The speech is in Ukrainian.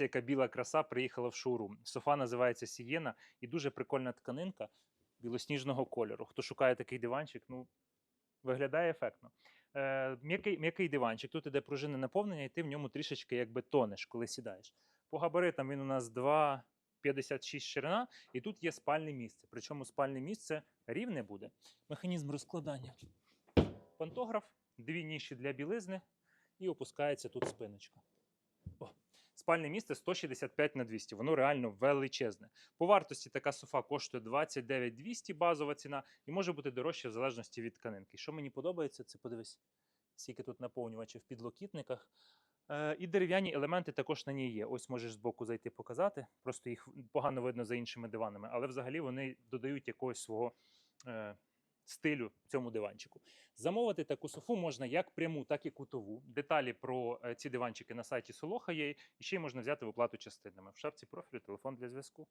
Яка біла краса приїхала в шоурум. Софа називається Сієна і дуже прикольна тканинка білосніжного кольору. Хто шукає такий диванчик, ну виглядає ефектно. Е, м'який, м'який диванчик. Тут іде пружинне наповнення, і ти в ньому трішечки якби тонеш, коли сідаєш. По габаритам він у нас 2,56 ширина, і тут є спальне місце. Причому спальне місце рівне буде. Механізм розкладання. Пантограф, дві ніші для білизни, і опускається тут спиночка. О, спальне місце 165 на 200, воно реально величезне. По вартості така софа коштує 29 200 базова ціна і може бути дорожче в залежності від тканинки. Що мені подобається, це подивись, скільки тут наповнювачів в підлокітниках. Е, і дерев'яні елементи також на ній є. Ось можеш збоку зайти показати. Просто їх погано видно за іншими диванами, але взагалі вони додають якогось свого е, стилю цьому диванчику. Замовити таку софу можна як пряму, так і кутову. Деталі про е, ці диванчики на сайті Солоха є, і ще й можна взяти в оплату частинами. В шапці профілю телефон для зв'язку.